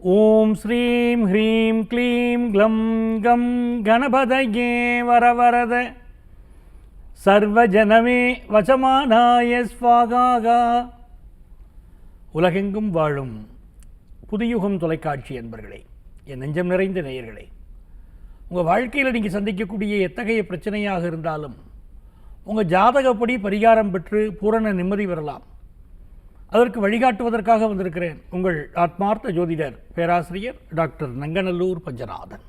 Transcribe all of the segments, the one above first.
ஓம் ஸ்ரீம் ஹ்ரீம் க்ளீம் க்ளம் கம் கணபதயே வரவரத சர்வஜனமே வசமானாய ஸ்வாகாகா உலகெங்கும் வாழும் புதியுகம் தொலைக்காட்சி என்பர்களே என் நெஞ்சம் நிறைந்த நேயர்களே உங்கள் வாழ்க்கையில் நீங்கள் சந்திக்கக்கூடிய எத்தகைய பிரச்சனையாக இருந்தாலும் உங்கள் ஜாதகப்படி பரிகாரம் பெற்று பூரண நிம்மதி வரலாம் அதற்கு வழிகாட்டுவதற்காக வந்திருக்கிறேன் உங்கள் ஆத்மார்த்த ஜோதிடர் பேராசிரியர் டாக்டர் நங்கநல்லூர் பஞ்சநாதன்.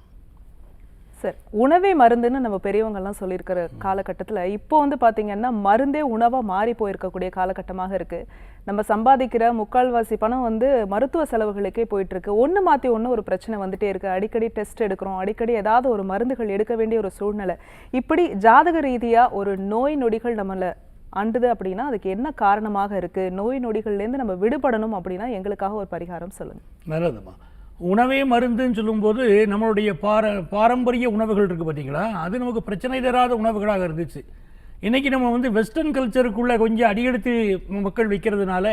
சார் உணவே மருந்துன்னு நம்ம பெரியவங்கள்லாம் சொல்லியிருக்கிற காலகட்டத்தில் இப்போ வந்து பார்த்திங்கன்னா மருந்தே உணவாக மாறி போயிருக்கக்கூடிய காலகட்டமாக இருக்குது நம்ம சம்பாதிக்கிற முக்கால்வாசி பணம் வந்து மருத்துவ செலவுகளுக்கே போயிட்டுருக்கு. ஒன்று மாற்றி ஒன்று ஒரு பிரச்சனை வந்துட்டே இருக்குது அடிக்கடி டெஸ்ட் எடுக்கிறோம் அடிக்கடி ஏதாவது ஒரு மருந்துகள் எடுக்க வேண்டிய ஒரு சூழ்நிலை. இப்படி ஜாதக ரீதியாக ஒரு நோய் நொடிகள் நம்மளை அண்டுது அப்படின்னா அதுக்கு என்ன காரணமாக இருக்குது நோய் நொடிகள்லேருந்து நம்ம விடுபடணும் அப்படின்னா எங்களுக்காக ஒரு பரிகாரம் சொல்லுங்கள் நல்லதுமா. உணவே மருந்துன்னு சொல்லும்போது நம்மளுடைய பார பாரம்பரிய உணவுகள் இருக்குது பார்த்தீங்களா? அது நமக்கு பிரச்சனை தராத உணவுகளாக இருந்துச்சு. இன்றைக்கி நம்ம வந்து வெஸ்டர்ன் கல்ச்சருக்குள்ளே கொஞ்சம் அடியெடுத்து மக்கள் விற்கிறதுனால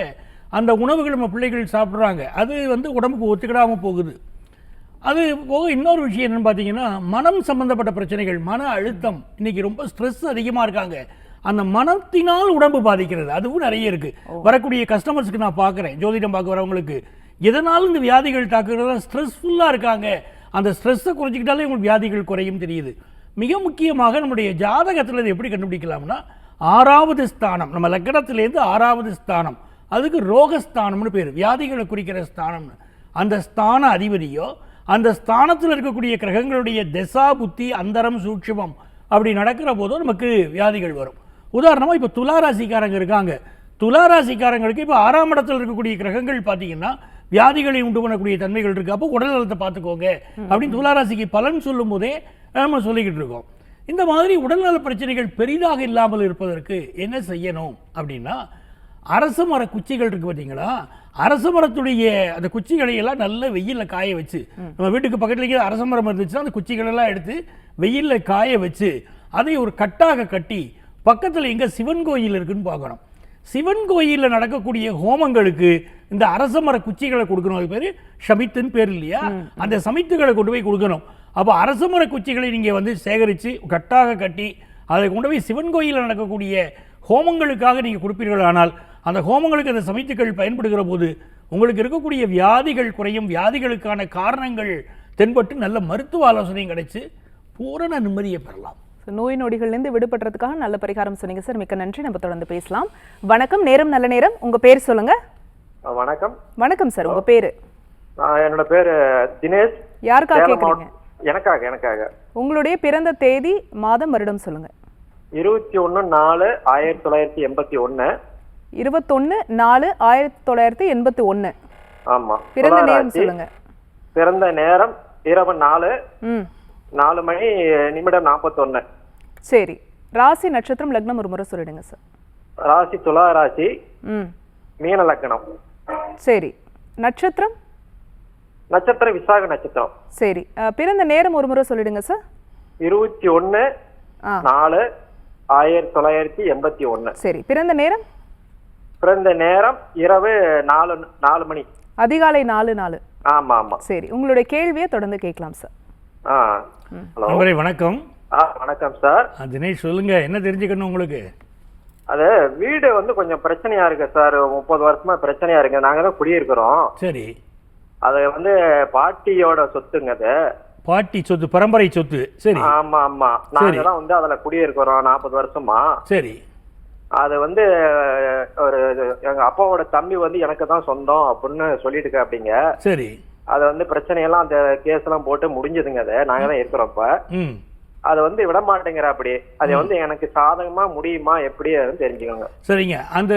அந்த உணவுகள் நம்ம பிள்ளைகள் சாப்பிட்றாங்க. அது வந்து உடம்புக்கு ஒத்துக்கிடாமல் போகுது. அது போக இன்னொரு விஷயம் என்னென்னு பார்த்தீங்கன்னா மனம் சம்மந்தப்பட்ட பிரச்சனைகள் மன அழுத்தம். இன்றைக்கி ரொம்ப ஸ்ட்ரெஸ் அதிகமாக இருக்காங்க. அந்த மனத்தினால் உடம்பு பாதிக்கிறது. அதுவும் நிறைய இருக்கு. வரக்கூடிய கஸ்டமர்ஸ்க்கு நான் பார்க்குறேன். ஜோதிடம் பார்க்க வரவங்களுக்கு. எதனாலும் இந்த வியாதிகள் தாக்குறது ஸ்ட்ரெஸ்ஃபுல்லாக இருக்காங்க. அந்த ஸ்ட்ரெஸ்ஸை குறைச்சிக்கிட்டாலே உங்களுக்கு வியாதிகள் குறையும் தெரியுது. மிக முக்கியமாக நம்முடைய ஜாதகத்தில் இதை எப்படி கண்டுபிடிக்கலாம்னா ஆறாவது ஸ்தானம் நம்ம லக்கணத்திலேருந்து ஆறாவது ஸ்தானம் அதுக்கு ரோகஸ்தானம்னு பேர். வியாதிகளை குறிக்கிற ஸ்தானம்னு அந்த ஸ்தான அதிபதியோ அந்த ஸ்தானத்தில் இருக்கக்கூடிய கிரகங்களுடைய திசா புத்தி அந்தரம் சூட்சுமம் அப்படி நடக்கிற போதோ நமக்கு வியாதிகள் வரும். உதாரணமாக இப்போ துளாராசிக்காரங்க இருக்காங்க. துளாராசிக்காரங்களுக்கு இப்போ ஆறாம் இடத்துல இருக்கக்கூடிய கிரகங்கள் பார்த்தீங்கன்னா வியாதிகளை உண்டு பண்ணக்கூடிய தன்மைகள் இருக்கு. அப்போ உடல் நலத்தை பார்த்துக்கோங்க. அப்படின்னு துளாராசிக்கு பலன் சொல்லும் போதே நம்ம சொல்லிக்கிட்டு இருக்கோம். இந்த மாதிரி உடல்நல பிரச்சனைகள் பெரிதாக இல்லாமல் இருப்பதற்கு என்ன செய்யணும் அப்படின்னா அரச மர குச்சிகள் இருக்கு பார்த்தீங்களா அரச மரத்துடைய அந்த குச்சிகளை எல்லாம் நல்ல வெயிலில் காய வச்சு நம்ம வீட்டுக்கு பக்கத்துலேயே அரச மரம் இருந்துச்சுன்னா அந்த குச்சிகள் எல்லாம் எடுத்து வெயிலில் காய வச்சு அதை ஒரு கட்டாக கட்டி பக்கத்தில் எங்கே சிவன் கோயில் இருக்குன்னு பார்க்கணும். சிவன் கோயிலில் நடக்கக்கூடிய ஹோமங்களுக்கு இந்த அரச மர குச்சிகளை கொடுக்கணும். அது பேர் ஷமித்துன்னு பேர் இல்லையா? அந்த சமித்துகளை கொண்டு போய் கொடுக்கணும். அப்போ அரச மர குச்சிகளை நீங்கள் வந்து சேகரித்து கட்டாக கட்டி அதை கொண்டு போய் சிவன் கோயிலில் நடக்கக்கூடிய ஹோமங்களுக்காக நீங்கள் கொடுப்பீர்கள். ஆனால் அந்த ஹோமங்களுக்கு அந்த சமித்துக்கள் பயன்படுகிற போது உங்களுக்கு இருக்கக்கூடிய வியாதிகள் குறையும். வியாதிகளுக்கான காரணங்கள் தென்பட்டு நல்ல மருத்துவ ஆலோசனையும் கிடைச்சு பூரண நிம்மதியை பெறலாம். So, நோய் நொடிகள்லேருந்து விடுபடுறதுக்காக நல்ல பரிகாரம் சொன்னீங்க சார். மிக்க நன்றி. நம்ம தொடர்ந்து பேசலாம். வணக்கம். நேரம் நல்ல நேரம். உங்க பேர் சொல்லுங்க. வணக்கம். வணக்கம் சார். உங்க பேரு? என்னோட பேரு தினேஷ். யாருக்காக மாவட்டம். எனக்காக எனக்காக. உங்களுடைய பிறந்த தேதி மாதம் வருடம் சொல்லுங்க. இருபத்தி ஒண்ணு நாலு ஆயிரத்தி தொள்ளாயிரத்தி எண்பத்தி ஒண்ணு இருபத்தொன்னு நாலு ஆயிரத்தி தொள்ளாயிரத்தி எண்பத்தி ஒன்னு. ஆமா. பிறந்த நேரம். சொல்லுங்க. பிறந்த நேரம் இரவு நாலு. நாலு மணி நிமிடம் நாற்பத்தொன்னு சரி. ராசி நட்சத்திரம் லக்னம் ஒரு முறை சொல்லிடுங்க சார். ராசி துலா ராசி ம். மீன லக்கணம் சரி. நட்சத்திரம்? நட்சத்திரம் விசாக நட்சத்திரம். சரி. அஹ், பிறந்த நேரம் ஒரு முறை சொல்லிடுங்க சார். இருபத்தி ஆ. நாலு ஆயிரத்தி தொள்ளாயிரத்தி எண்பத்தி ஒண்ணு சரி. பிறந்த நேரம்? பிறந்த நேரம் இரவு நாலு நாலு மணி. அதிகாலை நாலு நாலு. ஆமா ஆமா சரி. உங்களுடைய கேள்வியை தொடர்ந்து கேட்கலாம் சார். ஆ ஹலோ. நண்பரே வணக்கம். ஆ வணக்கம் சார். தினேஷ் சொல்லுங்க. என்ன தெரிஞ்சுக்கணும் உங்களுக்கு? அது வீடு வந்து கொஞ்சம் பிரச்சனையா இருக்கு சார். முப்பது வருஷமா பிரச்சனையா இருக்கு. நாங்க தான் குடியிருக்கிறோம். சரி. அது வந்து பாட்டியோட சொத்துங்க அது. பாட்டி சொத்து பரம்பரை சொத்து. சரி. ஆமா ஆமா. நாங்க தான் வந்து அதுல குடியிருக்கிறோம் நாற்பது வருஷமா. சரி. அது வந்து ஒரு எங்க அப்பாவோட தம்பி வந்து எனக்கு தான் சொந்தம் அப்படின்னு சொல்லிட்டு அப்படிங்க சரி. அது வந்து பிரச்சனையெல்லாம் அந்த கேஸ் எல்லாம் போட்டு முடிஞ்சதுங்க அது. நாங்க தான் இருக்கிறோம் இப்ப. ம். அது வந்து விட மாட்டேங்கிற அப்படி. அது வந்து எனக்கு சாதகமா முடியுமா எப்படி தெரிஞ்சுக்கோங்க. சரிங்க. அந்த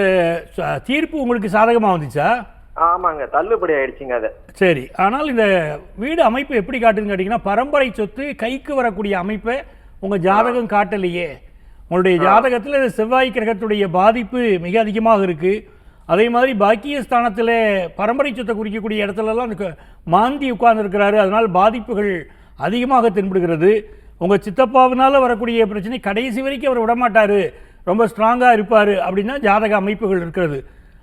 தீர்ப்பு உங்களுக்கு சாதகமாக வந்துச்சா? ஆமாங்க. தள்ளுபடி ஆயிடுச்சுங்க அது. சரி. ஆனால் இந்த வீடு அமைப்பு எப்படி காட்டுதுன்னு கேட்டிங்கன்னா பரம்பரை சொத்து கைக்கு வரக்கூடிய அமைப்பை உங்கள் ஜாதகம் காட்டலையே. உங்களுடைய ஜாதகத்தில் செவ்வாய் கிரகத்துடைய பாதிப்பு மிக அதிகமாக இருக்குது அதே மாதிரி பாக்கிய ஸ்தானத்தில் பரம்பரை சொத்தை குறிக்கக்கூடிய இடத்துலலாம் மாந்தி உட்கார்ந்துருக்கிறாரு. அதனால் பாதிப்புகள் அதிகமாக தென்படுகிறது. உங்கள் சித்தப்பாவினால் வரக்கூடிய பிரச்சனை கடைசி வரைக்கும் அவர் விடமாட்டார். ரொம்ப ஸ்ட்ராங்காக இருப்பார் அப்படின்னா ஜாதக அமைப்புகள் இருக்கிறது.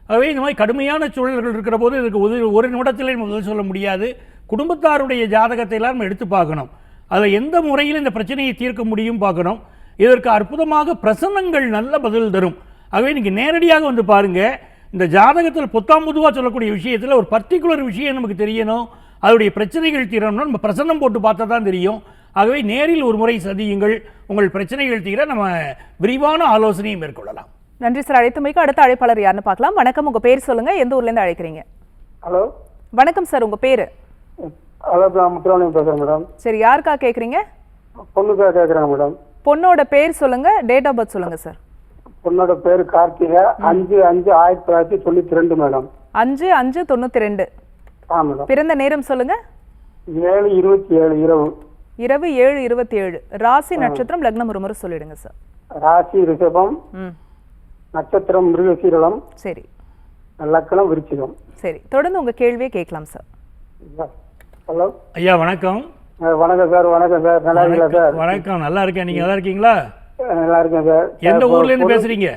ஆகவே இந்த மாதிரி கடுமையான சூழல்கள் இருக்கிற போது இதுக்கு ஒரு ஒரு நிமிடத்திலே நம்ம சொல்ல முடியாது. குடும்பத்தாருடைய ஜாதகத்தை எல்லாம் நம்ம எடுத்து பார்க்கணும். அதில் எந்த முறையில் இந்த பிரச்சனையை தீர்க்க முடியும் பார்க்கணும். இதற்கு அற்புதமாக பிரசன்னங்கள் நல்ல பதில் தரும். ஆகவே நீங்கள் நேரடியாக வந்து பாருங்கள் இந்த ஜாதகத்தில் பொத்தாம் பொதுவாக சொல்லக்கூடிய விஷயத்தில் ஒரு பர்டிகுலர் விஷயம் நமக்கு தெரியணும். அதனுடைய பிரச்சனைகள் தீரணும்னா நம்ம பிரசன்னம் போட்டு பார்த்தா தான் தெரியும். ஆகவே நேரில் ஒரு முறை சதியுங்கள் உங்கள் பிரச்சனைகள் தீர நம்ம விரிவான ஆலோசனையை மேற்கொள்ளலாம். நன்றி சார். அழைத்தமைக்கு அடுத்த அழைப்பாளர் யாருன்னு பார்க்கலாம். வணக்கம். உங்க பேர் சொல்லுங்க. எந்த ஊர்ல இருந்து அழைக்கிறீங்க? ஹலோ? வணக்கம் சார். உங்க பேரு? Hello madam. சரி யாருக்கா கேக்குறீங்க? பொண்ணுக்காக கேட்குறேன் மேடம். பொண்ணோட பேர் சொல்லுங்க. டேட் ஆஃப் பர்த் சொல்லுங்க சார். பொண்ணோட பேர் கார்த்திகா. அஞ்சு அஞ்சு ஆயிரத்தி தொள்ளாயிரத்தி தொண்ணூற்றி ரெண்டு மேடம். அஞ்சு அஞ்சு தொண்ணூத்தி ரெண்டு. ஆ மேடம். பிறந்த நேரம் சொல்லுங்க. ஏழு இருபத்தி ஏழு இரவு. இரவு ஏழு இருபத்தி ஏழு ராசி நட்சத்திரம் லக்னம் ஒரு முறை சொல்லிடுங்க சார். ராசி ரிஷபம். ம். நட்சத்திரம் மிருகசீரளம் சரி. லக்கணம் விருச்சிகம். சரி. தொடர்ந்து உங்க கேள்வியை கேட்கலாம் சார். ஹலோ. ஐயா வணக்கம். வணக்கம் சார். வணக்கம் சார். நல்லா இருக்கீங்களா சார்? வணக்கம். நல்லா இருக்கேன். நீங்க நல்லா இருக்கீங்களா? நல்லா இருக்கேன் சார். எந்த ஊர்ல இருந்து பேசுறீங்க?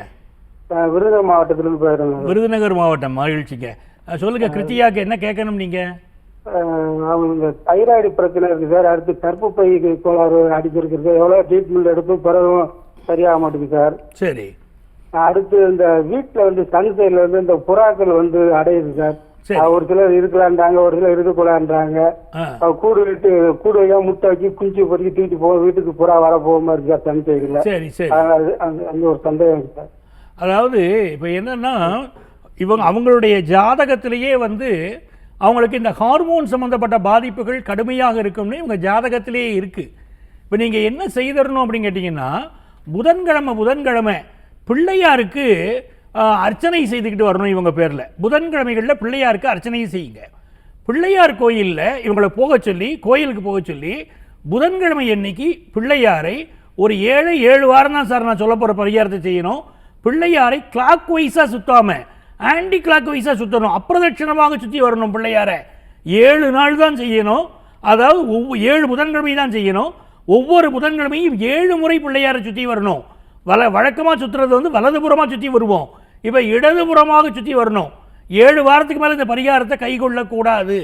அஹ் விருதுநகர் மாவட்டத்திலிருந்து பேசுகிறேன் விருதுநகர் மாவட்டம் மகிழ்ச்சிங்க. அஹ் சொல்லுங்க கிருத்தியாக்கு என்ன கேட்கணும் நீங்க? அவங்க தைராய்டு பிரச்சனை இருக்கு சார். அடுத்து கருப்பு பை கோளாறு அடிச்சிருக்குது எவ்வளோ ட்ரீட்மெண்ட் எடுத்தும் பிறகும் சரியாக மாட்டேங்குது சார். சரி. அடுத்து இந்த வீட்டில் வந்து சன் சைடில் வந்து இந்த புறாக்கள் வந்து அடையுது சார். ஒரு சிலர் இருக்கலான்றாங்க ஒரு சிலர் இருக்கக்கூடாதுன்றாங்க. ஆ. அஹ் கூடு விட்டு கூடு வைக்க முட்டை வச்சு குஞ்சு பொறுக்கி தூக்கிட்டு போக வீட்டுக்கு புறா வர போகாம இருக்கு சைடில் சரி சரி. அந்த ஒரு சந்தேகம் இருக்கு சார். அதாவது இப்போ என்னன்னா இவங்க அவங்களுடைய ஜாதகத்திலேயே வந்து அவங்களுக்கு இந்த ஹார்மோன் சம்மந்தப்பட்ட பாதிப்புகள் கடுமையாக இருக்கும்னு இவங்க ஜாதகத்திலேயே இருக்குது இப்போ நீங்கள் என்ன செய்தரணும் அப்படின்னு கேட்டிங்கன்னா புதன்கிழமை புதன்கிழமை பிள்ளையாருக்கு அர்ச்சனை செய்துக்கிட்டு வரணும் இவங்க பேரில். புதன்கிழமைகளில் பிள்ளையாருக்கு அர்ச்சனையும் செய்யுங்க. பிள்ளையார் கோயிலில் இவங்களை போக சொல்லி கோயிலுக்கு போக சொல்லி புதன்கிழமை அன்னைக்கு பிள்ளையாரை ஒரு ஏழு ஏழு வாரம் தான் சார் நான் சொல்ல போகிற பரிகாரத்தை செய்யணும். பிள்ளையாரை கிளாக் வைஸாக சுற்றாமல் ஆன்டி கிளாக் வைஸாக சுற்றணும் அப்பிரதட்சிணமாக சுற்றி வரணும் பிள்ளையாரை. ஏழு நாள் தான் செய்யணும். அதாவது ஒவ்வொரு ஏழு புதன்கிழமை தான் செய்யணும். ஒவ்வொரு புதன்கிழமையும் ஏழு முறை பிள்ளையாரை சுற்றி வரணும். வல வழக்கமாக சுற்றுறது வந்து வலதுபுறமாக சுற்றி வருவோம். இப்போ இடதுபுறமாக சுற்றி வரணும். ஏழு வாரத்துக்கு மேலே இந்த பரிகாரத்தை கைக்கொள்ளக்கூடாது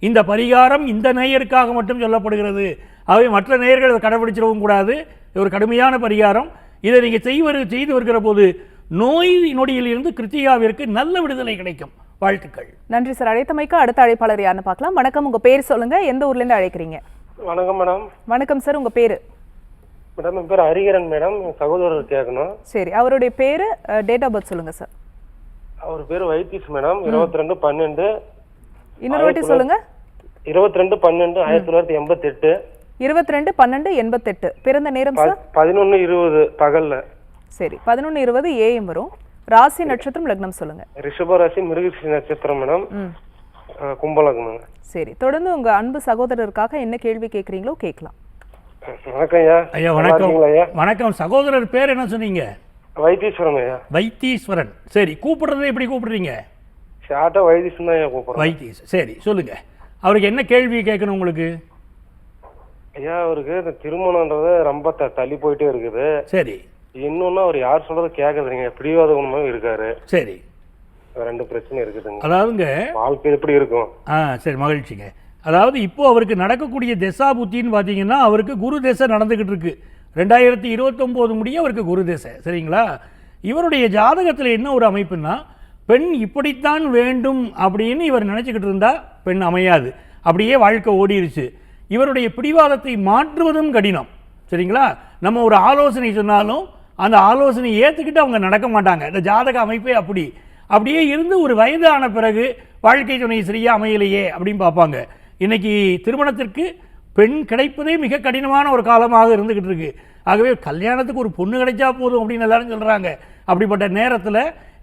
இந்த பரிகாரம் இந்த நேயருக்காக மட்டும் சொல்லப்படுகிறது. அவை மற்ற நேயர்கள் அதை கடைபிடிச்சிடவும் கூடாது. இது ஒரு கடுமையான பரிகாரம். இதை நீங்கள் செய்வது செய்து வருகிற போது நோய் நொடியிலிருந்து கிருத்திகாவிற்கு நல்ல விடுதலை கிடைக்கும். வாழ்த்துக்கள். நன்றி சார். அழைத்தமைக்கு அடுத்த அழைப்பாளர் யாருன்னு பார்க்கலாம். வணக்கம். உங்க பேர் சொல்லுங்க. எந்த ஊர்ல இருந்து அழைக்கிறீங்க? வணக்கம் மேடம். வணக்கம் சார். உங்க பேரு? மேடம் என் பேர் ஹரிகரன் மேடம் என் சகோதரர் கேட்கணும். சரி அவருடைய பேரு டேட் ஆஃப் பர்த் சொல்லுங்க சார் அவர் பேர் வைத்தீஸ் மேடம் இருபத்தி ரெண்டு பன்னெண்டு இன்னொரு வாட்டி சொல்லுங்க. இருபத்தி ரெண்டு பன்னெண்டு ஆயிரத்தி தொள்ளாயிரத்தி எண்பத்தி எட்டு இருபத்தி ரெண்டு பன்னெண்டு எண்பத்தெட்டு. பிறந்த நேரம் சார் பதினொன்னு இருபது பகல்ல. சரி பதினொன்று இருபது ஏஎம் வரும். ராசி நட்சத்திரம் லக்னம் சொல்லுங்க. ரிஷபராசி மிருகசி நட்சத்திரம் மேடம். கும்பலக்னம் சரி தொடர்ந்து உங்க அன்பு சகோதரருக்காக என்ன கேள்வி கேட்குறீங்களோ கேட்கலாம். வணக்கம் ஐயா. ஐயா வணக்கம். வணக்கம். சகோதரர் பேர் என்ன சொன்னீங்க? வைத்தீஸ்வரன் ஐயா. வைத்தீஸ்வரன். சரி கூப்பிடுறது எப்படி கூப்பிடுறீங்க? ஷார்ட்டா வைத்தீஸ்வரன் ஐயா கூப்பிடுறேன் வைத்தீஸ் சரி சொல்லுங்க. அவருக்கு என்ன கேள்வி கேட்கணும் உங்களுக்கு? ஐயா அவருக்கு இந்த திருமணம்ன்றது ரொம்ப த- தள்ளி போயிட்டே இருக்குது. சரி. இன்னொன்னு அவர் யார் சொல்றது கேட்கறதுங்க பிடிவாத குணமாவும் இருக்காரு. சரி. ரெண்டு பிரச்சனை இருக்குதுங்க. அதாவதுங்க வாழ்க்கை எப்படி இருக்கும்? ஆ சரி மகிழ்ச்சிங்க. அதாவது இப்போ அவருக்கு நடக்கக்கூடிய திசா புத்தின்னு பார்த்தீங்கன்னா அவருக்கு குரு தசை நடந்துக்கிட்டு இருக்கு. ரெண்டாயிரத்தி இருபத்தொம்போது முடிய அவருக்கு குரு தசை சரிங்களா? இவருடைய ஜாதகத்தில் என்ன ஒரு அமைப்புன்னா பெண் இப்படித்தான் வேண்டும் அப்படின்னு இவர் நினச்சிக்கிட்டு இருந்தா பெண் அமையாது. அப்படியே வாழ்க்கை ஓடிருச்சு. இவருடைய பிடிவாதத்தை மாற்றுவதும் கடினம் சரிங்களா? நம்ம ஒரு ஆலோசனை சொன்னாலும் அந்த ஆலோசனையை ஏற்றுக்கிட்டு அவங்க நடக்க மாட்டாங்க. இந்த ஜாதக அமைப்பே அப்படி. அப்படியே இருந்து ஒரு வயது ஆன பிறகு வாழ்க்கை துணை சரியாக அமையலையே அப்படின்னு பார்ப்பாங்க. இன்றைக்கி திருமணத்திற்கு பெண் கிடைப்பதே மிக கடினமான ஒரு காலமாக இருந்துக்கிட்டு இருக்கு. ஆகவே கல்யாணத்துக்கு ஒரு பொண்ணு கிடைச்சா போதும் அப்படின்னு எல்லாரும் சொல்கிறாங்க அப்படிப்பட்ட நேரத்தில்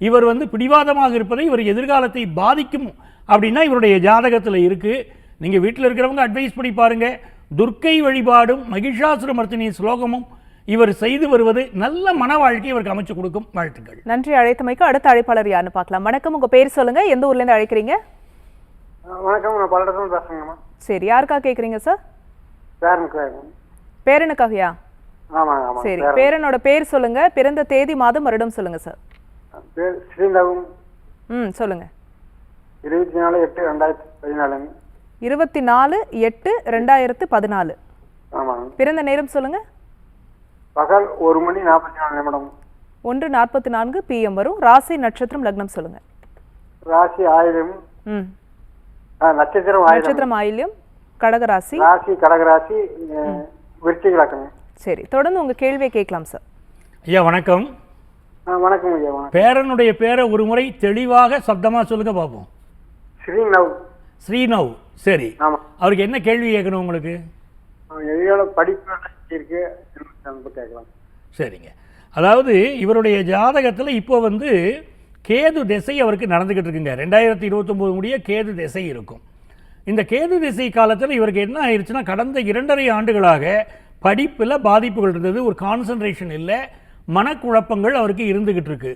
இவர் வந்து பிடிவாதமாக இருப்பதை இவர் எதிர்காலத்தை பாதிக்கும் அப்படின்னா இவருடைய ஜாதகத்தில் இருக்குது நீங்கள் வீட்டில் இருக்கிறவங்க அட்வைஸ் பண்ணி பாருங்கள் துர்க்கை வழிபாடும் மகிஷாசுரமர்த்தினி ஸ்லோகமும் இவர் செய்து வருவது நல்ல மன வாழ்க்கை இவருக்கு அமைச்சு கொடுக்கும் வாழ்த்துக்கள். நன்றி. அழைத்தமைக்கு அடுத்த அழைப்பாளர் யாருன்னு பார்க்கலாம். வணக்கம். உங்கள் பேர் சொல்லுங்கள் எந்த ஊர்லேருந்து அழைக்கிறீங்க? வணக்கம் நான் பல்லடம் பேசுறேங்கம்மா. சரி யாருக்கா கேக்குறீங்க சார் பேரனுக்கு பேரனுக்காகயா? ஆமாங்க ஆமாங்க சரி பேரனோட பேர் சொல்லுங்க பிறந்த தேதி மாதம் வருடம் சொல்லுங்க சார் பேர் ஸ்ரீநகம் ம் சொல்லுங்க. இருபத்தி நாலு எட்டு ரெண்டாயிரத்தி பதினாலுங்க இருபத்தி நாலு எட்டு ரெண்டாயிரத்து பதினாலு. ஆமாங்க. பிறந்த நேரம் சொல்லுங்க. பகல் ஒரு மணி நாற்பத்தி நாலு நிமிடம். ஒன்று நாற்பத்தி நான்கு பிஎம் வரும். ராசி நட்சத்திரம் லக்னம் சொல்லுங்க. ராசி ஆயுதம் ம். நட்சத்திரம் நட்சத்திரம் ஆயில்யம் கடகராசி. ராசி கடகராசி விருச்சிக லக்கணம் சரி தொடர்ந்து உங்க கேள்வியை கேட்கலாம் சார். ஐயா வணக்கம். வணக்கம் ஐயா வணக்கம். பேரனுடைய பேரை ஒரு முறை தெளிவாக சப்தமாக சொல்லுங்க பார்ப்போம். ஸ்ரீநவ். ஸ்ரீனவ் சரி. ஆமா. அவருக்கு என்ன கேள்வி கேட்கணும் உங்களுக்கு? படிப்பு இருக்கு திரும்ப கேட்கலாம். சரிங்க. அதாவது இவருடைய ஜாதகத்தில் இப்போ வந்து கேது திசை அவருக்கு நடந்துக்கிட்டு இருக்குங்க. ரெண்டாயிரத்தி இருபத்தொம்போது முடிய கேது திசை இருக்கும். இந்த கேது திசை காலத்தில் இவருக்கு என்ன ஆயிடுச்சுன்னா கடந்த இரண்டரை ஆண்டுகளாக படிப்பில் பாதிப்புகள் இருந்தது ஒரு கான்சன்ட்ரேஷன் இல்லை மனக்குழப்பங்கள் அவருக்கு இருந்துக்கிட்டு இருக்கு.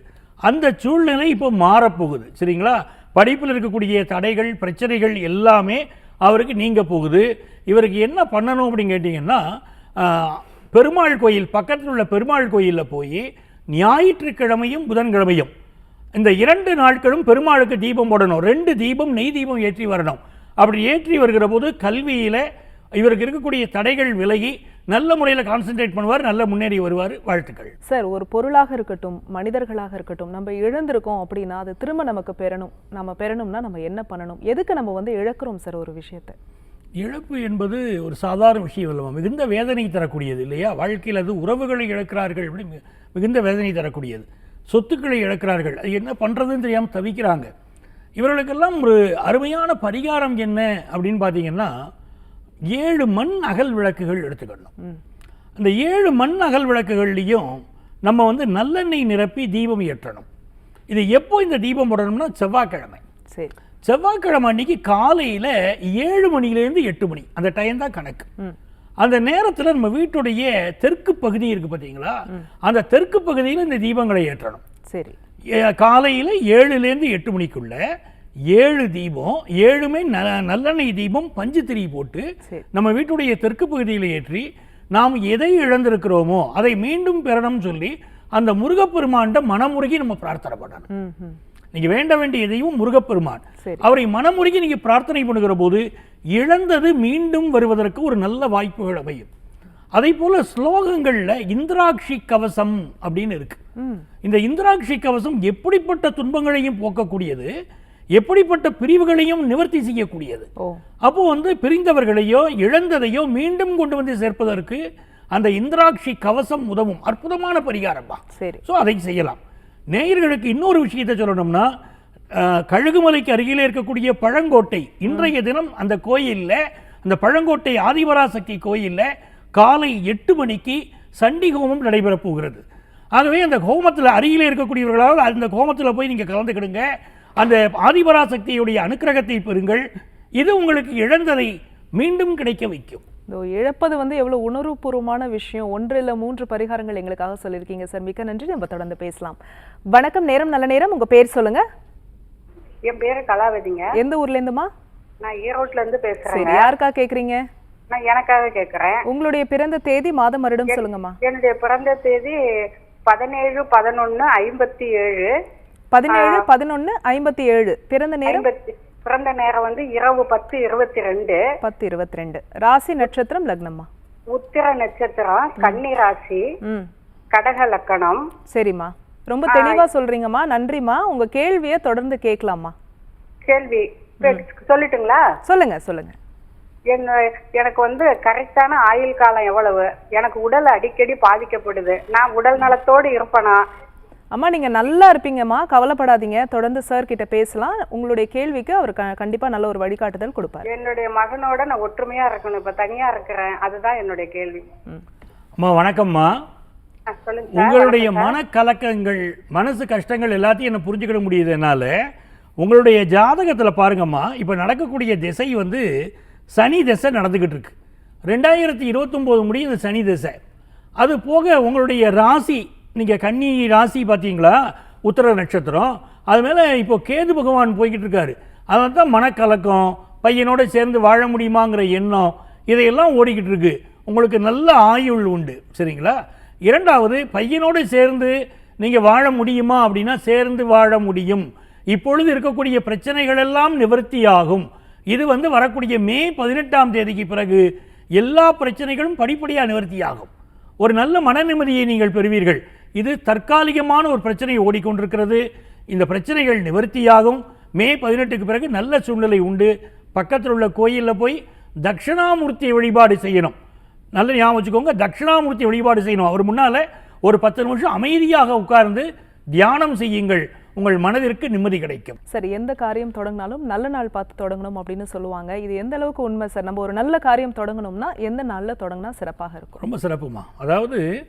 அந்த சூழ்நிலை இப்போ மாறப்போகுது சரிங்களா? படிப்பில் இருக்கக்கூடிய தடைகள் பிரச்சனைகள் எல்லாமே அவருக்கு நீங்க போகுது. இவருக்கு என்ன பண்ணணும் அப்படின்னு கேட்டிங்கன்னா பெருமாள் கோயில் பக்கத்தில் உள்ள பெருமாள் கோயிலில் போய் ஞாயிற்றுக்கிழமையும் புதன்கிழமையும் இந்த இரண்டு நாட்களும் பெருமாளுக்கு தீபம் போடணும். ரெண்டு தீபம் நெய் தீபம் ஏற்றி வரணும். அப்படி ஏற்றி வருகிற போது கல்வியில் இவருக்கு இருக்கக்கூடிய தடைகள் விலகி நல்ல முறையில் கான்சென்ட்ரேட் பண்ணுவார் நல்ல முன்னேறி வருவார். வாழ்த்துக்கள். சார் ஒரு பொருளாக இருக்கட்டும் மனிதர்களாக இருக்கட்டும் நம்ம இழந்திருக்கோம் அப்படின்னா அது திரும்ப நமக்கு பெறணும். நம்ம பெறணும்னா நம்ம என்ன பண்ணணும்? எதுக்கு நம்ம வந்து இழக்கிறோம் சார் ஒரு விஷயத்தை? இழப்பு என்பது ஒரு சாதாரண விஷயம் இல்லைமா மிகுந்த வேதனை தரக்கூடியது இல்லையா? வாழ்க்கையில் அது உறவுகளை இழக்கிறார்கள் அப்படி மிகுந்த வேதனை தரக்கூடியது. சொத்துக்களை இழக்கிறார்கள். அது என்ன பண்ணுறதுன்னு தெரியாமல் தவிக்கிறாங்க. இவர்களுக்கெல்லாம் ஒரு அருமையான பரிகாரம் என்ன அப்படின்னு பார்த்தீங்கன்னா ஏழு மண் அகல் விளக்குகள் எடுத்துக்கணும். அந்த ஏழு மண் அகல் விளக்குகள்லையும் நம்ம வந்து நல்லெண்ணெய் நிரப்பி தீபம் ஏற்றணும். இது எப்போ இந்த தீபம் போடணும்னா செவ்வாய்க்கிழமை. சரி. செவ்வாய்க்கிழமை அன்னைக்கு காலையில் ஏழு மணிலேருந்து எட்டு மணி. அந்த டைம் தான் கணக்கு. அந்த நேரத்தில் நம்ம வீட்டுடைய தெற்கு பகுதி இருக்கு பார்த்தீங்களா அந்த தெற்கு பகுதியில் இந்த தீபங்களை ஏற்றணும். சரி. காலையில் ஏழுலேருந்து எட்டு மணிக்குள்ள ஏழு தீபம் ஏழுமே ந நல்லெண்ணெய் தீபம் பஞ்சு திரி போட்டு. நம்ம வீட்டுடைய தெற்கு பகுதியில் ஏற்றி நாம் எதை இழந்திருக்கிறோமோ அதை மீண்டும் பெறணும்னு சொல்லி அந்த முருகப்பெருமான்ட மனமுருகி நம்ம பிரார்த்தனை பண்ணணும். ம் ம் நீங்க வேண்ட வேண்டிய எதையும் முருகப்பெருமான். அவரை மனமுருகி நீங்க பிரார்த்தனை பண்ணுகிற போது இழந்தது மீண்டும் வருவதற்கு ஒரு நல்ல வாய்ப்புகள் அமையும். அதே போல ஸ்லோகங்கள்ல இந்திராட்சி கவசம் அப்படின்னு இருக்கு. இந்த இந்திராட்சி கவசம் எப்படிப்பட்ட துன்பங்களையும் போக்கக்கூடியது எப்படிப்பட்ட பிரிவுகளையும் நிவர்த்தி செய்யக்கூடியது. அப்போ வந்து பிரிந்தவர்களையோ இழந்ததையோ மீண்டும் கொண்டு வந்து சேர்ப்பதற்கு அந்த இந்திராட்சி கவசம் உதவும் அற்புதமான பரிகாரம் தான் சரி. ஸோ அதை செய்யலாம். நேயர்களுக்கு இன்னொரு விஷயத்தை சொல்லணும்னா கழுகுமலைக்கு அருகிலே இருக்கக்கூடிய பழங்கோட்டை. இன்றைய தினம் அந்த கோயிலில் அந்த பழங்கோட்டை ஆதிபராசக்தி கோயிலில் காலை எட்டு மணிக்கு சண்டி ஹோமம் நடைபெறப் போகிறது. ஆகவே அந்த ஹோமத்தில் அருகிலே இருக்கக்கூடியவர்களால் அந்த ஹோமத்தில் போய் நீங்கள் கலந்துக்கிடுங்க. அந்த ஆதிபராசக்தியுடைய அனுக்கிரகத்தை பெறுங்கள். இது உங்களுக்கு இழந்ததை மீண்டும் கிடைக்க வைக்கும். இந்த இழப்பது வந்து எவ்வளவு உணர்வுபூர்வமான விஷயம். ஒன்று இல்ல மூன்று பரிகாரங்கள் எங்களுக்காக சொல்லியிருக்கீங்க சார். மிக்க நன்றி. நம்ம தொடர்ந்து பேசலாம். வணக்கம் நேரம் நல்ல நேரம். உங்க பேர் சொல்லுங்க. என் பேரு கலாவதிங்க. எந்த ஊர்ல இருந்துமா நான் ஈரோட்ல இருந்து பேசுறேங்க யாருக்கா கேக்குறீங்க? நான் எனக்காக கேக்குறேன். உங்களுடைய பிறந்த தேதி மாதம் வருடம் சொல்லுங்கம்மா. என்னுடைய பிறந்த தேதி பதினேழு பதினொன்னு ஐம்பத்தி ஏழு. பதினேழு பதினொன்னு ஐம்பத்தி ஏழு. பிறந்த நேரம்? பிறந்த நேரம் வந்து இரவு பத்து இருபத்தி ரெண்டு பத்து இருபத்தி ரெண்டு ராசி நட்சத்திரம் லக்னம்மா? உத்திர நட்சத்திரம் கன்னி ராசி கடக லக்கணம். சரிம்மா. ரொம்ப தெளிவா சொல்றீங்கம்மா. நன்றிம்மா. உங்க கேள்வியை தொடர்ந்து கேட்கலாமா கேள்வி. சொல்லட்டுங்களா? சொல்லுங்க சொல்லுங்க. என்ன எனக்கு வந்து கரெக்டான ஆயுள் காலம் எவ்வளவு? எனக்கு உடல் அடிக்கடி பாதிக்கப்படுது. நான் உடல் நலத்தோடு இருப்பேனா? அம்மா நீங்க நல்லா இருப்பீங்கம்மா. கவலைப்படாதீங்க. தொடர்ந்து சார் கிட்ட பேசலாம். உங்களுடைய கேள்விக்கு அவர் க- கண்டிப்பா நல்ல ஒரு வழிகாட்டுதல் கொடுப்பார். என்னுடைய மகனோட நான் ஒற்றுமையா இருக்கணும். இப்ப தனியா இருக்கிறேன். அதுதான் என்னுடைய கேள்வி. அம்மா வணக்கம்மா. உங்களுடைய மனக்கலக்கங்கள் மனசு கஷ்டங்கள் எல்லாத்தையும் என்ன புரிஞ்சுக்கிட முடியுது என்னால. உங்களுடைய ஜாதகத்தில் பாருங்கம்மா. இப்போ நடக்கக்கூடிய திசை வந்து சனி திசை நடந்துக்கிட்டு இருக்கு. ரெண்டாயிரத்தி இருபத்தொம்போது முடியும் இந்த சனி திசை. அது போக உங்களுடைய ராசி நீங்கள் கன்னி ராசி பார்த்தீங்களா? உத்தர நட்சத்திரம். அது மேலே இப்போ கேது பகவான் போய்கிட்டு இருக்காரு. அதனால தான் மனக்கலக்கம் பையனோட சேர்ந்து வாழ முடியுமாங்கிற எண்ணம் இதையெல்லாம் ஓடிக்கிட்டு இருக்கு. உங்களுக்கு நல்ல ஆயுள் உண்டு. சரிங்களா? இரண்டாவது பையனோடு சேர்ந்து நீங்கள் வாழ முடியுமா அப்படின்னா சேர்ந்து வாழ முடியும். இப்பொழுது இருக்கக்கூடிய பிரச்சனைகள் எல்லாம் நிவர்த்தியாகும் இது வந்து வரக்கூடிய மே பதினெட்டாம் தேதிக்கு பிறகு எல்லா பிரச்சனைகளும் படிப்படியாக நிவர்த்தியாகும் ஒரு நல்ல மன நிம்மதியை நீங்கள் பெறுவீர்கள். இது தற்காலிகமான ஒரு பிரச்சனை ஓடிக்கொண்டிருக்கிறது. இந்த பிரச்சனைகள் நிவர்த்தியாகும். மே பதினெட்டுக்கு பிறகு நல்ல சூழ்நிலை உண்டு. பக்கத்தில் உள்ள கோயிலில் போய் தட்சிணாமூர்த்தி வழிபாடு செய்யணும். நல்ல ஞாபகம் வச்சுக்கோங்க தட்சிணாமூர்த்தி வழிபாடு செய்யணும். அவர் முன்னால் ஒரு பத்து நிமிஷம் அமைதியாக உட்கார்ந்து தியானம் செய்யுங்கள். உங்கள் மனதிற்கு நிம்மதி கிடைக்கும். சரி எந்த காரியம் தொடங்கினாலும் நல்ல நாள் பார்த்து தொடங்கணும் அப்படின்னு சொல்லுவாங்க. இது எந்த அளவுக்கு உண்மை சார்? நம்ம ஒரு நல்ல காரியம் தொடங்கணும்னா எந்த நாள்ல தொடங்கினா சிறப்பாக இருக்கும்? ரொம்ப சிறப்புமா? அதாவது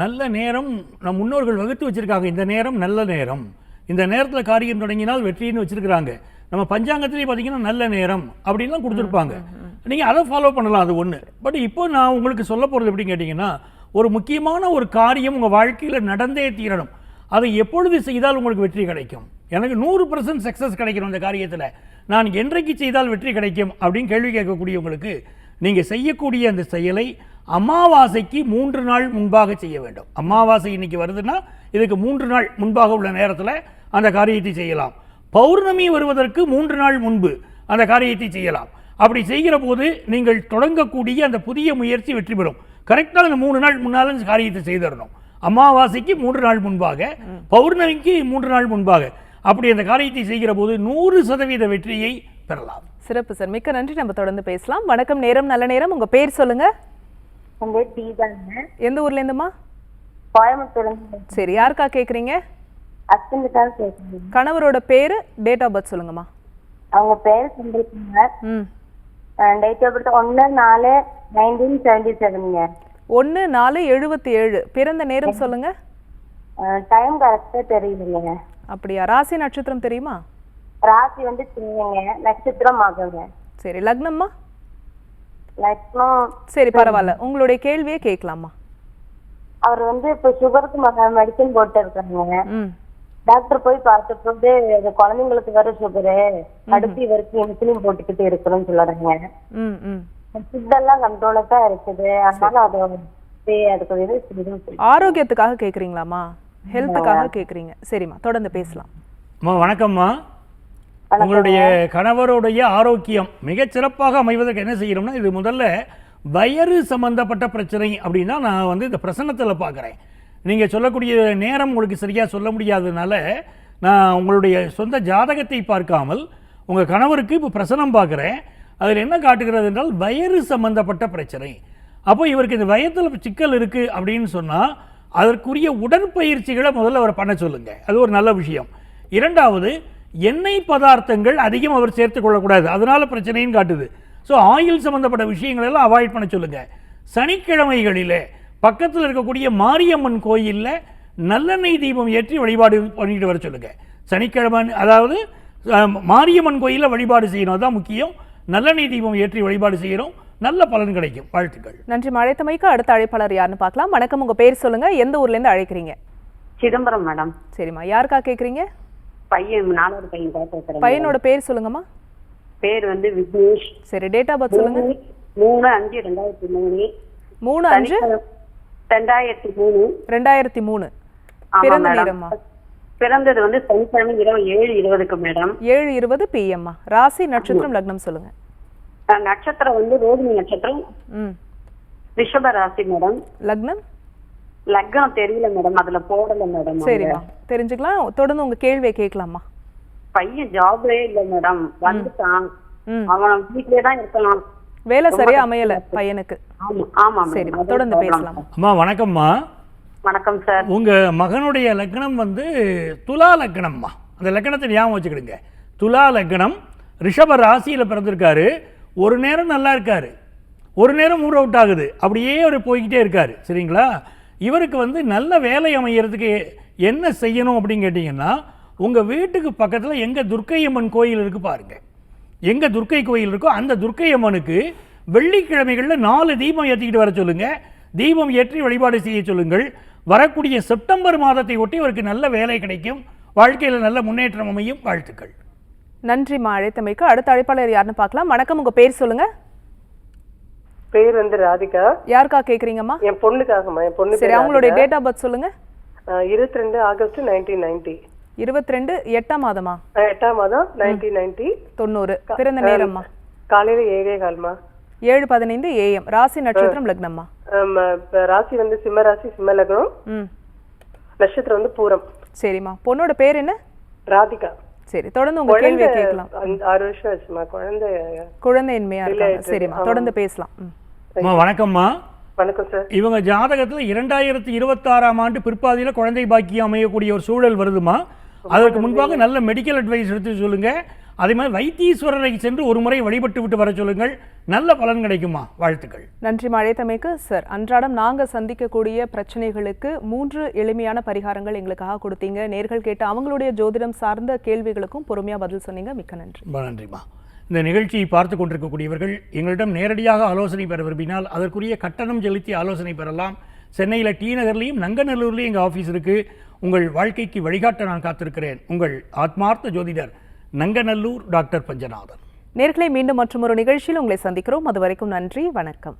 நல்ல நேரம் நம் முன்னோர்கள் வகுத்து வச்சிருக்காங்க. இந்த நேரம் நல்ல நேரம். இந்த நேரத்தில் காரியம் தொடங்கினால் வெற்றின்னு வச்சிருக்கிறாங்க. நம்ம பஞ்சாங்கத்திலே பார்த்தீங்கன்னா நல்ல நேரம் அப்படின்லாம் கொடுத்துருப்பாங்க. நீங்கள் அதை ஃபாலோ பண்ணலாம். அது ஒன்று பட் இப்போ நான் உங்களுக்கு சொல்ல போகிறது எப்படின்னு கேட்டிங்கன்னா ஒரு முக்கியமான ஒரு காரியம் உங்கள் வாழ்க்கையில் நடந்தே தீரணும். அதை எப்பொழுது செய்தால் உங்களுக்கு வெற்றி கிடைக்கும்? எனக்கு நூறு பர்சன்ட் சக்ஸஸ் கிடைக்கணும் இந்த காரியத்தில். நான் என்றைக்கு செய்தால் வெற்றி கிடைக்கும்? அப்படின்னு கேள்வி கேட்கக்கூடியவங்களுக்கு நீங்கள் செய்யக்கூடிய அந்த செயலை அமாவாசைக்கு மூன்று நாள் முன்பாக செய்ய வேண்டும். அமாவாசை இன்னைக்கு வருதுன்னா இதுக்கு மூன்று நாள் முன்பாக உள்ள நேரத்தில் அந்த காரியத்தை செய்யலாம். பௌர்ணமி வருவதற்கு மூன்று நாள் முன்பு அந்த காரியத்தை செய்யலாம். அப்படி செய்கிற போது நீங்கள் தொடங்கக்கூடிய அந்த புதிய முயற்சி வெற்றி பெறும். கரெக்டாக அந்த மூணு நாள் முன்னால் அந்த காரியத்தை செய்திடணும். அமாவாசைக்கு மூன்று நாள் முன்பாக பௌர்ணமிக்கு மூன்று நாள் முன்பாக அப்படி அந்த காரியத்தை செய்கிற போது நூறு சதவீத வெற்றியை பெறலாம். சிறப்பு சார். மிக்க நன்றி. நம்ம தொடர்ந்து பேசலாம். வணக்கம் நேரம் நல்ல நேரம். உங்கள் பேர் சொல்லுங்க உங்க தீபாங்க எந்த ஊர்ல இருந்துமா கோயம்புத்தூர்ல. சரி யாருக்கா கேக்குறீங்க? ஹஸ்பண்டுக்காக கேட்குறேன் கணவரோட பேரு டேட் ஆஃப் பர்த் சொல்லுங்கம்மா. அவங்க பேர் சந்திரகுமார் ம். டேட் ஆஃப் பர்த் ஒன்று நாலு நைன்டீன் செவன்டி செவனுங்க ஒன்று நாலு எழுபத்தி ஏழு. பிறந்த நேரம் சொல்லுங்க. டைம் கரெக்டாக தெரியலைங்க. அப்படியா? ராசி நட்சத்திரம் தெரியுமா? ராசி வந்து சின்னங்க நட்சத்திரம் ஆகுங்க சரி லக்னம்மா? லக்னம் சரி பரவாயில்ல. உங்களுடைய கேள்வியே கேட்கலாமா? அவர் வந்து இப்போ சுகருக்கு மெடிசன் போட்டு இருக்காங்க ம். டாக்டர் போய் பார்த்த போது இது குழந்தைங்களுக்கு வர சுகரு அடுத்து இவருக்கு இன்சுலின் போட்டுக்கிட்டு இருக்கிறோம்னு சொல்லுறாங்க. ம் ம். ஃபுட்டெல்லாம் கண்ட்ரோலா தான் இருக்குது. அதனால அது ஆரோக்கியத்துக்காக கேக்குறீங்களாம்மா ஹெல்த்துக்காக கேக்குறீங்க சரிம்மா தொடர்ந்து பேசலாம். அம்மா வணக்கம்மா. உங்களுடைய கணவருடைய ஆரோக்கியம் மிகச்சிறப்பாக அமைவதற்கு என்ன செய்யணும்னா இது முதல்ல வயறு சம்பந்தப்பட்ட பிரச்சனை அப்படின்னா நான் வந்து இந்த பிரசன்னத்தில் பார்க்குறேன். நீங்கள் சொல்லக்கூடிய நேரம் உங்களுக்கு சரியாக சொல்ல முடியாததுனால நான் உங்களுடைய சொந்த ஜாதகத்தை பார்க்காமல் உங்கள் கணவருக்கு இப்போ பிரசனம் பார்க்குறேன். அதில் என்ன காட்டுகிறது என்றால் வயறு சம்பந்தப்பட்ட பிரச்சனை. அப்போ இவருக்கு இந்த வயத்தில் சிக்கல் இருக்குது அப்படின்னு சொன்னால் அதற்குரிய உடற்பயிற்சிகளை முதல்ல அவர் பண்ண சொல்லுங்கள் அது ஒரு நல்ல விஷயம். இரண்டாவது எண்ணெய் பதார்த்தங்கள் அதிகம் அவர் சேர்த்துக் கொள்ளக்கூடாது. அதனால பிரச்சனையும் காட்டுது. ஸோ ஆயில் சம்பந்தப்பட்ட விஷயங்கள் எல்லாம் அவாய்ட் பண்ண சொல்லுங்க. சனிக்கிழமைகளிலே பக்கத்தில் இருக்கக்கூடிய மாரியம்மன் கோயிலில் நல்லெண்ணெய் தீபம் ஏற்றி வழிபாடு பண்ணிட்டு வர சொல்லுங்க. சனிக்கிழமை அதாவது மாரியம்மன் கோயிலில் வழிபாடு செய்யணும். அதான் முக்கியம். நல்லெண்ணெய் தீபம் ஏற்றி வழிபாடு செய்யணும். நல்ல பலன் கிடைக்கும். வாழ்த்துக்கள். நன்றி மழைத்தமைக்கு அடுத்த அழைப்பாளர் யாருன்னு பார்க்கலாம். வணக்கம். உங்க பேர் சொல்லுங்க. எந்த ஊர்ல இருந்து அழைக்கிறீங்க? சிதம்பரம் மேடம். சரிம்மா. யாருக்கா கேக்குறீங்க? பையன் நாலாவது பையன் பேசுறேன் பையனோட பேர் சொல்லுங்கம்மா. பேர் வந்து விக்னேஷ். சரி டேட் ஆஃப் பர்த் சொல்லுங்க. மூணு அஞ்சு ரெண்டாயிரத்தி மூணு. மூணு அஞ்சு? ரெண்டாயிரத்தி மூணு. ரெண்டாயிரத்தி மூணு. பிறந்த நேரம்மா? பிறந்தது வந்து சனிக்கிழமை இரவு ஏழு இருபதுக்கு மேடம் ஏழு இருபது பிஎம்மா ராசி நட்சத்திரம் லக்னம் சொல்லுங்க. நட்சத்திரம் வந்து ரோகிணி நட்சத்திரம். ரிஷப ராசி மேடம் லக்னம்? லக்னம் தெரியல மேடம் அதுல போடல மேடம். சரிம்மா தெரிஞ்சுக்கலாம். தொடர்ந்து உங்க கேள்வியை கேட்கலாமா பையன் ஜாப்லயே இல்ல மேடம் வந்துட்டான். அவன் வீட்லயே தான் இருக்கலாம். வேலை சரியா அமையல பையனுக்கு. ஆமா மேடம். தொடர்ந்து பேசலாம் அம்மா வணக்கம்மா. வணக்கம் சார். உங்கள் மகனுடைய லக்னம் வந்து துலா லக்னம்மா. அந்த லக்னத்தை ஞாபகம் வச்சுக்கிடுங்க. துலா லக்னம் ரிஷப ராசியில் பிறந்திருக்காரு. ஒரு நேரம் நல்லா இருக்காரு. ஒரு நேரம் மூட் அவுட் ஆகுது. அப்படியே அவர் போய்கிட்டே இருக்காரு. சரிங்களா? இவருக்கு வந்து நல்ல வேலை அமைகிறதுக்கு என்ன செய்யணும் அப்படின்னு கேட்டிங்கன்னா உங்கள் வீட்டுக்கு பக்கத்தில் எங்கே துர்க்கை அம்மன் கோயில் இருக்குது பாருங்கள் எங்கே துர்க்கை கோயில் இருக்கோ அந்த துர்க்கை அம்மனுக்கு வெள்ளிக்கிழமைகளில் நாலு தீபம் ஏற்றிக்கிட்டு வர சொல்லுங்கள் தீபம் ஏற்றி வழிபாடு செய்ய சொல்லுங்கள். வரக்கூடிய செப்டம்பர் மாதத்தை ஒட்டி இவருக்கு நல்ல வேலை கிடைக்கும். வாழ்க்கையில் நல்ல முன்னேற்றம் அமையும். வாழ்த்துக்கள். நன்றிம்மா அழைத்தமைக்கு அடுத்த அழைப்பாளர் யாருன்னு பார்க்கலாம். வணக்கம். உங்கள் பேர் சொல்லுங்கள் பேர் வந்து ராதிகா. யாருக்கா கேக்குறீங்கம்மா? என் பொண்ணுக்காகம்மா என் பொண்ணு சரி அவங்களுடைய டேட் ஆஃப் பர்த் சொல்லுங்க. இருபத்தி ரெண்டு ஆகஸ்ட் நைன்டீன் நைன்டி இருபத்தி ரெண்டு எட்டாம் மாதமா? எட்டாம் மாதம் நைன்டீன் நைன்டி தொண்ணூறு. பிறந்த நேரம்மா? காலையில ஏழே கால்மா? ஏழு பதினைந்து ஏஎம். ராசி நட்சத்திரம் லக்னம்மா? ராசி வந்து சிம்ம ராசி சிம்ம லக்னம். நட்சத்திரம் வந்து பூரம். சரிம்மா. பொண்ணோட பேர் என்ன? ராதிகா. சரி தொடர்ந்து உங்க குழந்தை கேள்வியை கேட்கலாம். ஆறு வருஷம் ஆச்சுமா குழந்தை குழந்தையின்மையா இருக்காங்க. சரிம்மா தொடர்ந்து பேசலாம். அம்மா வணக்கம்மா. வணக்கம் சார் இவங்க ஜாதகத்தில் இரண்டாயிரத்தி இருபத்தாறாம் ஆண்டு பிற்பாதியில் குழந்தை பாக்கியம் அமையக்கூடிய ஒரு சூழல் வருதுமா அதற்கு முன்பாக நல்ல மெடிக்கல் அட்வைஸ் எடுத்து சொல்லுங்க. அதே மாதிரி வைத்தீஸ்வரரை சென்று ஒரு முறை வழிபட்டு விட்டு வர சொல்லுங்கள். நல்ல பலன் கிடைக்குமா வாழ்த்துக்கள். நன்றி மழைத்தமைக்கு சார் அன்றாடம் நாங்க சந்திக்கக்கூடிய பிரச்சனைகளுக்கு மூன்று எளிமையான பரிகாரங்கள் எங்களுக்காக கொடுத்தீங்க. நேர்கள் கேட்டு அவங்களுடைய ஜோதிடம் சார்ந்த கேள்விகளுக்கும் பொறுமையா பதில் சொன்னீங்க. மிக்க நன்றி. ரொம்ப நன்றிம்மா. இந்த நிகழ்ச்சியை பார்த்து கொண்டிருக்கக்கூடியவர்கள் எங்களிடம் நேரடியாக ஆலோசனை பெற விரும்பினால் அதற்குரிய கட்டணம் செலுத்தி ஆலோசனை பெறலாம். சென்னையில் டி நகர்லையும் நங்கநல்லூர்லேயும் எங்கள் ஆஃபீஸ் இருக்குது உங்கள் வாழ்க்கைக்கு வழிகாட்ட நான் காத்திருக்கிறேன். உங்கள் ஆத்மார்த்த ஜோதிடர் நங்கநல்லூர் டாக்டர் பஞ்சநாதன். நேர்களை மீண்டும் மற்றும் ஒரு நிகழ்ச்சியில் உங்களை சந்திக்கிறோம். அது வரைக்கும் நன்றி வணக்கம்.